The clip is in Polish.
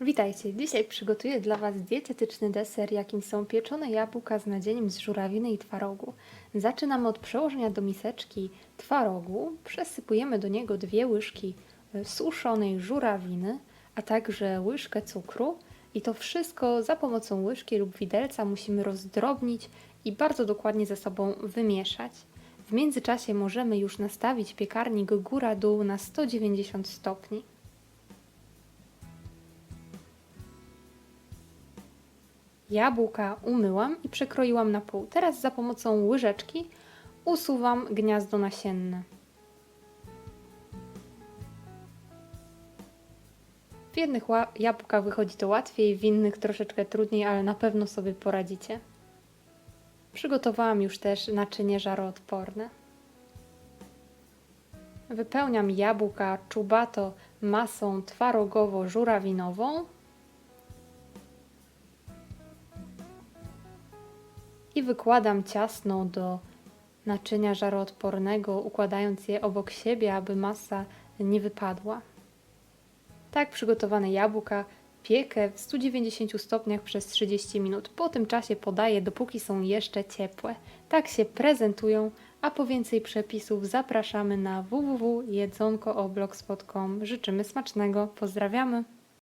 Witajcie! Dzisiaj przygotuję dla Was dietetyczny deser, jakim są pieczone jabłka z nadzieniem z żurawiny i twarogu. Zaczynamy od przełożenia do miseczki twarogu. Przesypujemy do niego dwie łyżki e, suszonej żurawiny, a także łyżkę cukru. I to wszystko za pomocą łyżki lub widelca musimy rozdrobnić i bardzo dokładnie ze sobą wymieszać. W międzyczasie możemy już nastawić piekarnik góra-dół na 190 stopni. Jabłka umyłam i przekroiłam na pół. Teraz za pomocą łyżeczki usuwam gniazdo nasienne. W jednych jabłkach wychodzi to łatwiej, w innych troszeczkę trudniej, ale na pewno sobie poradzicie. Przygotowałam już też naczynie żaroodporne. Wypełniam jabłka czubato masą twarogowo-żurawinową i wykładam ciasno do naczynia żaroodpornego, układając je obok siebie, aby masa nie wypadła. Tak przygotowane jabłka piekę w 190 stopniach przez 30 minut. Po tym czasie podaję, dopóki są jeszcze ciepłe. Tak się prezentują, a po więcej przepisów zapraszamy na www.jedzonkooblogspo.com. Życzymy smacznego, pozdrawiamy!